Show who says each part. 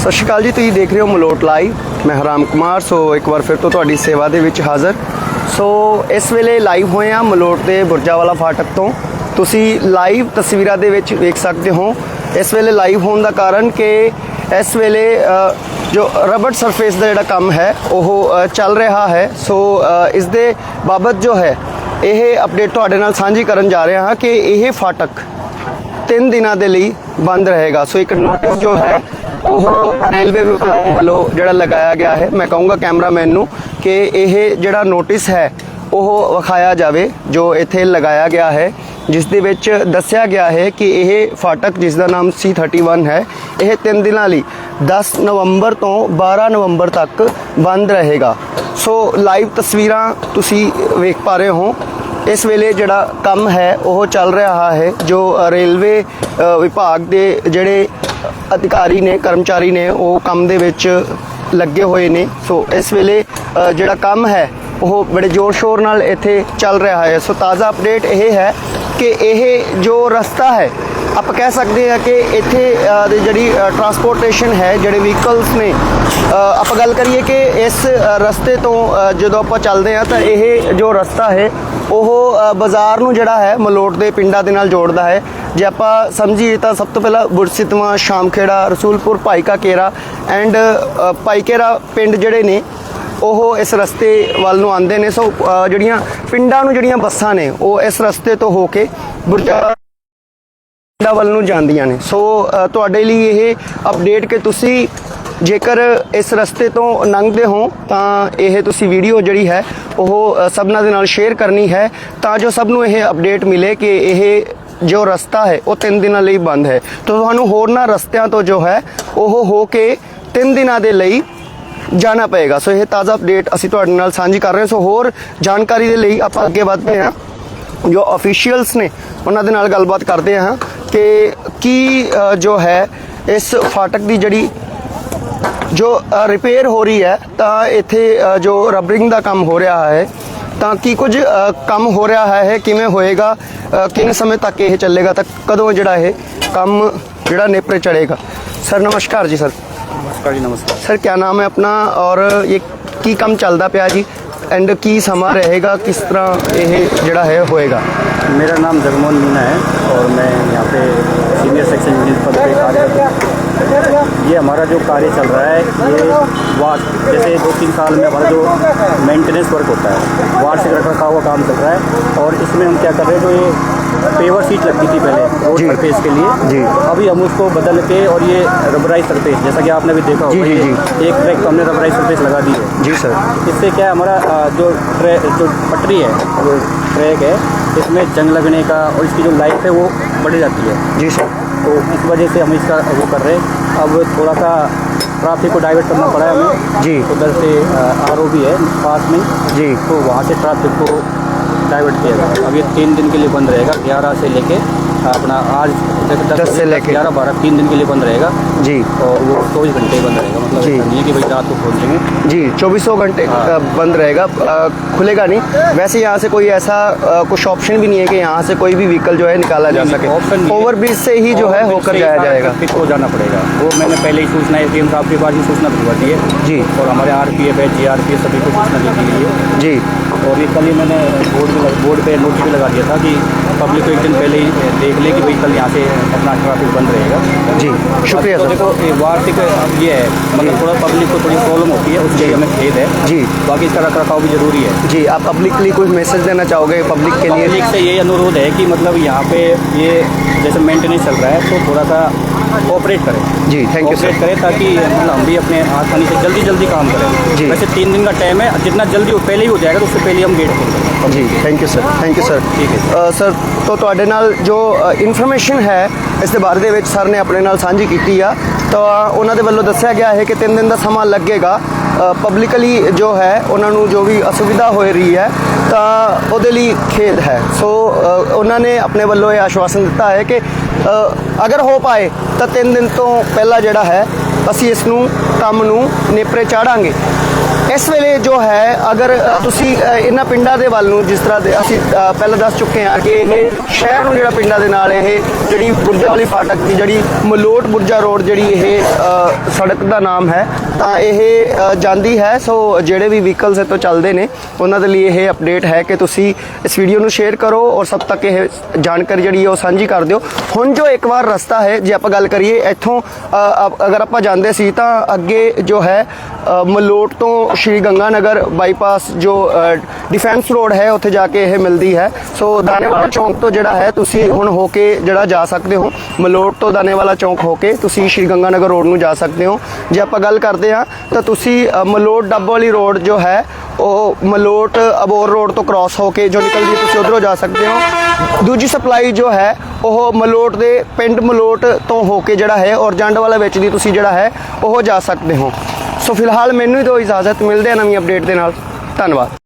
Speaker 1: ਸਤਿ ਸ਼੍ਰੀ ਅਕਾਲ ਜੀ, ਤੁਸੀਂ ਦੇਖ ਰਹੇ ਹੋ ਮਲੋਟ ਲਾਈਵ। ਮੈਂ ਹਰਾਮ ਕੁਮਾਰ, ਸੋ ਇੱਕ ਵਾਰ ਫਿਰ ਤੋਂ ਤੁਹਾਡੀ ਸੇਵਾ ਦੇ ਵਿੱਚ ਹਾਜ਼ਰ। ਸੋ ਇਸ ਵੇਲੇ ਲਾਈਵ ਹੋਏ ਆ ਮਲੋਟ ਦੇ ਬੁਰਜਾਵਾਲਾ ਫਾਟਕ ਤੋਂ। ਤੁਸੀਂ ਲਾਈਵ ਤਸਵੀਰਾਂ ਦੇ ਵਿੱਚ ਵੇਖ ਸਕਦੇ ਹੋ। ਇਸ ਵੇਲੇ ਲਾਈਵ ਹੋਣ ਦਾ ਕਾਰਨ ਕਿ ਇਸ ਵੇਲੇ ਜੋ ਰਬੜ ਸਰਫੇਸ ਦਾ ਜਿਹੜਾ ਕੰਮ ਹੈ, ਉਹ ਚੱਲ ਰਿਹਾ ਹੈ। ਸੋ ਇਸ ਦੇ ਬਾਬਤ ਜੋ ਹੈ, ਇਹ ਅਪਡੇਟ ਤੁਹਾਡੇ ਨਾਲ ਸਾਂਝੀ ਕਰਨ ਜਾ ਰਿਹਾ ਹਾਂ ਕਿ ਇਹ ਫਾਟਕ ਤਿੰਨ ਦਿਨਾਂ ਦੇ ਲਈ ਬੰਦ ਰਹੇਗਾ। ਸੋ ਇੱਕ ਨੋਟਿਸ ਜੋ ਹੈ ਉਹ ਰੇਲਵੇ ਵਿਭਾਗ ਵੱਲੋਂ ਜਿਹੜਾ ਲਗਾਇਆ ਗਿਆ ਹੈ, ਮੈਂ ਕਹੂੰਗਾ ਕੈਮਰਾਮੈਨ ਨੂੰ ਕਿ ਇਹ ਜਿਹੜਾ ਨੋਟਿਸ ਹੈ, ਉਹ ਵਿਖਾਇਆ ਜਾਵੇ, ਜੋ ਇੱਥੇ ਲਗਾਇਆ ਗਿਆ ਹੈ। ਜਿਸ ਦੇ ਵਿੱਚ ਦੱਸਿਆ ਗਿਆ ਹੈ ਕਿ ਇਹ ਫਾਟਕ, ਜਿਸ ਦਾ ਨਾਮ C31 ਹੈ, ਇਹ ਤਿੰਨ ਦਿਨਾਂ ਲਈ 10 ਨਵੰਬਰ ਤੋਂ 12 ਨਵੰਬਰ ਤੱਕ ਬੰਦ ਰਹੇਗਾ। ਸੋ ਲਾਈਵ ਤਸਵੀਰਾਂ ਤੁਸੀਂ ਵੇਖ ਪਾ ਰਹੇ ਹੋ। ਇਸ ਵੇਲੇ ਜਿਹੜਾ ਕੰਮ ਹੈ, ਉਹ ਚੱਲ ਰਿਹਾ ਹੈ, ਜੋ ਰੇਲਵੇ ਵਿਭਾਗ ਦੇ ਜਿਹੜੇ ਅਧਿਕਾਰੀ ਨੇ, ਕਰਮਚਾਰੀ ਨੇ ਉਹ ਕੰਮ ਦੇ ਵਿੱਚ ਲੱਗੇ ਹੋਏ ਨੇ। ਸੋ ਇਸ ਵੇਲੇ ਜਿਹੜਾ ਕੰਮ ਹੈ, ਉਹ ਬੜੇ ਜ਼ੋਰ ਸ਼ੋਰ ਨਾਲ ਇੱਥੇ ਚੱਲ ਰਿਹਾ ਹੈ। ਸੋ ਤਾਜ਼ਾ ਅਪਡੇਟ ਇਹ ਹੈ ਕਿ ਇਹ ਜੋ ਰਸਤਾ ਹੈ, ਆਪਾਂ ਕਹਿ ਸਕਦੇ ਹਾਂ ਕਿ ਇੱਥੇ ਦੀ ਜਿਹੜੀ ਟਰਾਂਸਪੋਰਟੇਸ਼ਨ ਹੈ, ਜਿਹੜੇ ਵਹੀਕਲਸ ਨੇ ਆਪਾਂ ਗੱਲ ਕਰੀਏ ਕਿ ਇਸ ਰਸਤੇ ਤੋਂ ਜਦੋਂ ਆਪਾਂ ਚੱਲਦੇ ਹਾਂ, ਤਾਂ ਇਹ ਜੋ ਰਸਤਾ ਹੈ, ਉਹ ਬਾਜ਼ਾਰ ਨੂੰ ਜਿਹੜਾ ਹੈ, ਮਲੋਟ ਦੇ ਪਿੰਡਾਂ ਦੇ ਨਾਲ ਜੋੜਦਾ ਹੈ। ਜੇ ਆਪਾਂ ਸਮਝੀਏ ਤਾਂ ਸਭ ਤੋਂ ਪਹਿਲਾਂ ਬੁਰਸਿਤਵਾ ਸ਼ਾਮਖੇੜਾ, ਰਸੂਲਪੁਰ, ਭਾਈਕਾ ਕੇਰਾ ਐਂਡ ਭਾਈਕੇਰਾ ਪਿੰਡ ਜਿਹੜੇ ਨੇ, ਉਹ ਇਸ ਰਸਤੇ ਵੱਲ ਨੂੰ ਆਉਂਦੇ ਨੇ। ਸੋ ਜਿਹੜੀਆਂ ਪਿੰਡਾਂ ਨੂੰ ਜਿਹੜੀਆਂ ਬੱਸਾਂ ਨੇ, ਉਹ ਇਸ ਰਸਤੇ ਤੋਂ ਹੋ ਕੇ ਬੁਰਜਾ ਪਿੰਡਾਂ ਵੱਲ ਨੂੰ ਜਾਂਦੀਆਂ ਨੇ। ਸੋ ਤੁਹਾਡੇ ਲਈ ਇਹ ਅਪਡੇਟ ਕਿ ਤੁਸੀਂ ਜੇਕਰ ਇਸ ਰਸਤੇ ਤੋਂ ਲੰਘਦੇ ਹੋ, ਤਾਂ ਇਹ ਤੁਸੀਂ ਵੀਡੀਓ ਜਿਹੜੀ ਹੈ, ਉਹ ਸਭਨਾਂ ਦੇ ਨਾਲ ਸ਼ੇਅਰ ਕਰਨੀ ਹੈ, ਤਾਂ ਜੋ ਸਭ ਨੂੰ ਇਹ ਅਪਡੇਟ ਮਿਲੇ ਕਿ ਇਹ ਜੋ ਰਸਤਾ ਹੈ, ਉਹ 3 ਦਿਨਾਂ ਲਈ ਬੰਦ ਹੈ। ਤਾਂ ਤੁਹਾਨੂੰ ਹੋਰਨਾਂ ਰਸਤਿਆਂ ਤੋਂ ਜੋ ਹੈ, ਉਹ ਹੋ ਕੇ 3 ਦਿਨਾਂ ਦੇ ਲਈ ਜਾਣਾ ਪਏਗਾ। ਸੋ ਇਹ ਤਾਜ਼ਾ ਅਪਡੇਟ ਅਸੀਂ ਤੁਹਾਡੇ ਨਾਲ ਸਾਂਝੀ ਕਰ ਰਹੇ ਹਾਂ। ਸੋ ਹੋਰ ਜਾਣਕਾਰੀ ਦੇ ਲਈ ਆਪਾਂ ਅੱਗੇ ਵਧਦੇ ਹਾਂ। ਜੋ ਅਫੀਸ਼ੀਅਲਸ ਨੇ, ਉਹਨਾਂ ਦੇ ਨਾਲ ਗੱਲਬਾਤ ਕਰਦੇ ਹਾਂ ਕਿ ਕੀ ਜੋ ਹੈ, ਇਸ ਫਾਟਕ ਦੀ ਜਿਹੜੀ ਜੋ ਰਿਪੇਅਰ ਹੋ ਰਹੀ ਹੈ, ਤਾਂ ਇੱਥੇ ਜੋ ਰਬਰਿੰਗ ਦਾ ਕੰਮ ਹੋ ਰਿਹਾ ਹੈ ਤਾਂ ਕੀ ਕੁਝ ਅ, ਕੰਮ ਹੋ ਰਿਹਾ ਹੈ ਕਿਵੇਂ ਹੋਏਗਾ ਅ, ਕਿੰਨੇ ਸਮੇਂ ਤੱਕ ਇਹ ਚੱਲੇਗਾ ਤਾਂ ਕਦੋਂ ਜਿਹੜਾ ਇਹ ਕੰਮ ਜਿਹੜਾ ਨੇਪਰੇ ਚੜੇਗਾ ਸਰ ਨਮਸਕਾਰ ਜੀ ਸਰ
Speaker 2: ਨਮਸਕਾਰ ਜੀ ਨਮਸਕਾਰ
Speaker 1: ਸਰ ਕੀ ਨਾਮ ਹੈ ਆਪਣਾ ਔਰ ਇਹ ਕੀ ਕੰਮ ਚੱਲਦਾ ਪਿਆ ਜੀ ਐਂਡ ਕੀ ਸਮਾਂ ਰਹੇਗਾ ਕਿਸ ਤਰ੍ਹਾਂ ਇਹ ਜਿਹੜਾ ਹੈ ਹੋਏਗਾ
Speaker 2: मेरा नाम जगमोहन मीना है और मैं यहाँ पे सीनियर सेक्शन इंजीनियर पद पे कार्यरत हूँ ये हमारा जो कार्य चल रहा है ये वार्ड जैसे दो तीन साल में हमारा जो मेंटेनेंस वर्क होता है वार्ड से रखा हुआ काम चल रहा है और इसमें हम क्या कर रहे हैं जो ये पेवर सीट लगती थी पहले रोड सरफेस के लिए
Speaker 1: जी।
Speaker 2: अभी हम उसको बदल के और ये रबराइज सरफेस जैसा कि आपने भी देखा
Speaker 1: जी,
Speaker 2: होगा
Speaker 1: जी,
Speaker 2: ये एक ट्रैक हमने रबराइज सरफेस लगा दी है।
Speaker 1: जी सर
Speaker 2: इससे क्या है हमारा जो ट्रे जो पटरी है जो ट्रैक है इसमें जंग लगने का और इसकी जो लाइफ है वो बढ़ जाती है।
Speaker 1: जी सर
Speaker 2: तो इस वजह से हम इसका वो कर रहे हैं। अब थोड़ा सा ट्रैफिक को डाइवर्ट करना पड़ा है हमें
Speaker 1: जी।
Speaker 2: उधर से आर भी है पास में
Speaker 1: जी।
Speaker 2: तो वहाँ से ट्रैफिक को डाइवर्ट किया गया। अब ये तीन दिन के लिए बंद रहेगा ग्यारह से लेके अपना आज
Speaker 1: दस से लेके।
Speaker 2: ग्यारह बारह तीन दिन के लिए बंद रहेगा।
Speaker 1: जी।
Speaker 2: और वो चौबीस घंटे बंद रहेगा। मतलब
Speaker 1: जी।
Speaker 2: नहीं कि भाई रात को खोल देंगे।
Speaker 1: जी चौबीसों घंटे
Speaker 2: हाँ।
Speaker 1: बंद रहेगा। खुलेगा नहीं। वैसे यहाँ से कोई ऐसा कुछ ऑप्शन भी नहीं है कि यहाँ से कोई भी व्हीकल जो है निकाला जा सके।
Speaker 2: ऑप्शन
Speaker 1: ओवर ब्रिज से ही जो है होकर जाया जाएगा।
Speaker 2: को जाना पड़ेगा। वो मैंने पहले ही सूचना एस डी साहब के पास ही सूचना भिजवा दी है।
Speaker 1: जी।
Speaker 2: और हमारे आर पी एफ़ है जी आर पी एफ़ सभी को सूचना दे दी गई है।
Speaker 1: जी।
Speaker 2: और ये कल ही मैंने बोर्ड बोर्ड पे नोटिस भी लगा दिया था कि पब्लिक को एक दिन पहले ही देख ले कि भाई कल यहाँ से अपना ट्रैफ़िक बंद रहेगा।
Speaker 1: जी शुक्रिया
Speaker 2: तो
Speaker 1: सर।
Speaker 2: देखो ये वार्षिक अब ये है मतलब थोड़ा पब्लिक को थोड़ी प्रॉब्लम होती है उसके लिए हमें खेद है।
Speaker 1: जी।
Speaker 2: बाकी इसका रख रखाव भी ज़रूरी है।
Speaker 1: जी आप पब्लिक के लिए कोई मैसेज देना चाहोगे पब्लिक के लिए?
Speaker 2: से यही अनुरोध है कि मतलब यहाँ पे ये जैसे मेंटेनेंस चल रहा है तो थोड़ा सा कोऑपरेट करें
Speaker 1: जी थैंक यू
Speaker 2: कोऑपरेट
Speaker 1: सर
Speaker 2: करें ताकि मतलब हम भी अपने आसानी से जल्दी जल्दी काम करें
Speaker 1: जी।
Speaker 2: वैसे तीन दिन का टाइम है जितना जल्दी हो- पहले ही हो जाएगा तो उससे पहले हम गेट खोल देंगे
Speaker 1: ਜੀ thank you sir thank you sir
Speaker 2: ਠੀਕ ਹੈ
Speaker 1: ਸਰ ਤੋਂ ਤੁਹਾਡੇ ਨਾਲ ਜੋ ਇਨਫੋਰਮੇਸ਼ਨ ਹੈ ਇਸ ਦੇ ਬਾਰੇ ਦੇ ਵਿੱਚ ਸਰ ਨੇ ਆਪਣੇ ਨਾਲ ਸਾਂਝੀ ਕੀਤੀ ਆ ਤਾਂ ਉਹਨਾਂ ਦੇ ਵੱਲੋਂ ਦੱਸਿਆ ਗਿਆ ਹੈ ਕਿ 3 ਦਿਨ ਦਾ ਸਮਾਂ ਲੱਗੇਗਾ ਪਬਲਿਕਲੀ ਜੋ ਹੈ ਉਹਨਾਂ ਨੂੰ ਜੋ ਵੀ ਅਸੁਵਿਧਾ ਹੋ ਰਹੀ ਹੈ ਤਾਂ ਉਹਦੇ ਲਈ ਖੇਦ ਹੈ ਸੋ ਅ, ਉਹਨਾਂ ਨੇ ਆਪਣੇ ਵੱਲੋਂ ਇਹ ਆਸ਼ਵਾਸਨ ਦਿੱਤਾ ਹੈ ਕਿ ਅ, ਅਗਰ ਹੋ ਪਾਏ, ਤਾਂ 3 ਦਿਨ ਤੋਂ ਪਹਿਲਾਂ ਜਿਹੜਾ ਹੈ, ਅਸੀਂ ਇਸ ਨੂੰ, ਕੰਮ ਨੂੰ ਨੇਪਰੇ ਚਾੜਾਂਗੇ। ਇਸ ਵੇਲੇ ਜੋ ਹੈ, ਅਗਰ ਤੁਸੀਂ ਇਹਨਾਂ ਪਿੰਡਾਂ ਦੇ ਵੱਲ ਨੂੰ ਜਿਸ ਤਰ੍ਹਾਂ ਦੇ ਅਸੀਂ ਪਹਿਲਾਂ ਦੱਸ ਚੁੱਕੇ ਹਾਂ ਕਿ ਇਹ ਸ਼ਹਿਰ ਨੂੰ ਜਿਹੜਾ ਪਿੰਡਾਂ ਦੇ ਨਾਲ ਇਹ ਜਿਹੜੀ ਬੁਰਜਾ ਵਾਲੀ ਫਾਟਕ ਦੀ ਜਿਹੜੀ ਮਲੋਟ ਬੁਰਜਾ ਰੋਡ ਜਿਹੜੀ ਇਹ ਸੜਕ ਦਾ ਨਾਮ ਹੈ, ਤਾਂ ਇਹ ਜਾਂਦੀ ਹੈ। ਸੋ ਜਿਹੜੇ ਵੀ ਵਹੀਕਲਸ ਇਹ ਤੋਂ ਚੱਲਦੇ ਨੇ, ਉਹਨਾਂ ਦੇ ਲਈ ਇਹ ਅਪਡੇਟ ਹੈ ਕਿ ਤੁਸੀਂ ਇਸ ਵੀਡੀਓ ਨੂੰ ਸ਼ੇਅਰ ਕਰੋ ਔਰ ਸਭ ਤੱਕ ਇਹ ਜਾਣਕਾਰੀ ਜਿਹੜੀ ਹੈ ਉਹ ਸਾਂਝੀ ਕਰ ਦਿਓ। ਹੁਣ ਜੋ ਇੱਕ ਵਾਰ ਰਸਤਾ ਹੈ, ਜੇ ਆਪਾਂ ਗੱਲ ਕਰੀਏ ਇੱਥੋਂ ਅਗਰ ਆਪਾਂ ਜਾਂਦੇ ਸੀ ਤਾਂ ਅੱਗੇ ਜੋ ਹੈ ਮਲੋਟ ਤੋਂ ਸ਼੍ਰੀ ਗੰਗਾ ਨਗਰ ਬਾਈਪਾਸ ਜੋ ਡਿਫੈਂਸ ਰੋਡ ਹੈ, ਉੱਥੇ ਜਾ ਕੇ ਇਹ ਮਿਲਦੀ ਹੈ। ਸੋ ਦਾਨੇਵਾਲਾ ਚੌਂਕ ਤੋਂ ਜਿਹੜਾ ਹੈ, ਤੁਸੀਂ ਹੁਣ ਹੋ ਕੇ ਜਿਹੜਾ ਜਾ ਸਕਦੇ ਹੋ, ਮਲੋਟ ਤੋਂ ਦਾਨੇਵਾਲਾ ਚੌਂਕ ਹੋ ਕੇ ਤੁਸੀਂ ਸ਼੍ਰੀ ਗੰਗਾ ਨਗਰ ਰੋਡ ਨੂੰ ਜਾ ਸਕਦੇ ਹੋ। ਜੇ ਆਪਾਂ ਗੱਲ ਕਰਦੇ ਹਾਂ, ਤਾਂ ਤੁਸੀਂ ਮਲੋਟ ਡੱਬ ਵਾਲੀ ਰੋਡ ਜੋ ਹੈ ਉਹ ਮਲੋਟ ਅਬੋਰ ਰੋਡ ਤੋਂ ਕ੍ਰਾਸ ਹੋ ਕੇ ਜੋ ਨਿਕਲਦੀ ਹੈ, ਤੁਸੀਂ ਉਧਰੋਂ ਜਾ ਸਕਦੇ ਹੋ। ਦੂਜੀ ਸਪਲਾਈ ਜੋ ਹੈ, ਉਹ ਮਲੋਟ ਦੇ ਪਿੰਡ ਮਲੋਟ ਤੋਂ ਹੋ ਕੇ ਜਿਹੜਾ ਹੈ, ਔਰ ਜੰਡ ਵਾਲਾ ਵਿੱਚ ਦੀ ਤੁਸੀਂ ਜਿਹੜਾ ਹੈ, ਉਹ ਜਾ ਸਕਦੇ ਹੋ। ਸੋ ਫਿਲਹਾਲ ਮੈਨੂੰ ਹੀ ਦਿਓ ਇਜਾਜ਼ਤ, ਮਿਲਦੇ ਆ ਨਵੀਂ ਅਪਡੇਟ ਦੇ ਨਾਲ। ਧੰਨਵਾਦ।